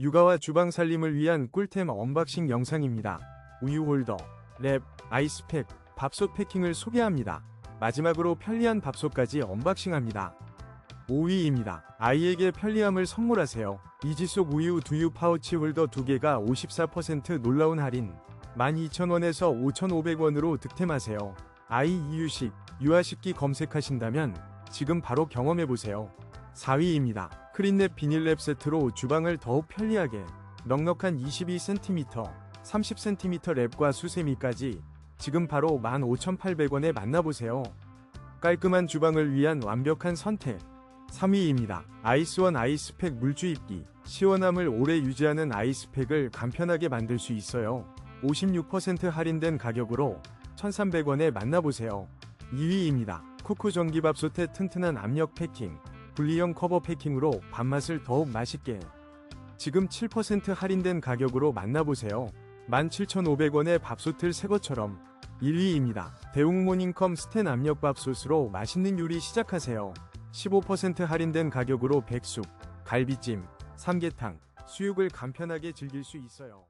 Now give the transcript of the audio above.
육아와 주방 살림을 위한 꿀템 언박싱 영상입니다. 우유 홀더, 랩, 아이스팩, 밥솥 패킹을 소개합니다. 마지막으로 편리한 밥솥까지 언박싱합니다. 5위입니다. 아이에게 편리함을 선물하세요. 이지속 우유 두유 파우치 홀더 2개가 54% 놀라운 할인 12,000원에서 5,500원으로 득템하세요. 아이 이유식, 유아식기 검색하신다면 지금 바로 경험해보세요. 4위입니다. 크린랩 비닐랩 세트로 주방을 더욱 편리하게 넉넉한 22cm, 30cm 랩과 수세미까지 지금 바로 15,800원에 만나보세요. 깔끔한 주방을 위한 완벽한 선택. 3위입니다. 아이스원 아이스팩 물주입기. 시원함을 오래 유지하는 아이스팩을 간편하게 만들 수 있어요. 56% 할인된 가격으로 1,300원에 만나보세요. 2위입니다. 쿠쿠 전기밥솥의 튼튼한 압력 패킹. 분리형 커버 패킹으로 밥맛을 더욱 맛있게. 지금 7% 할인된 가격으로 만나보세요. 17,500원의 밥솥을 새 것처럼 1위입니다. 대웅 모닝컴 스텐 압력밥솥으로 맛있는 요리 시작하세요. 15% 할인된 가격으로 백숙, 갈비찜, 삼계탕, 수육을 간편하게 즐길 수 있어요.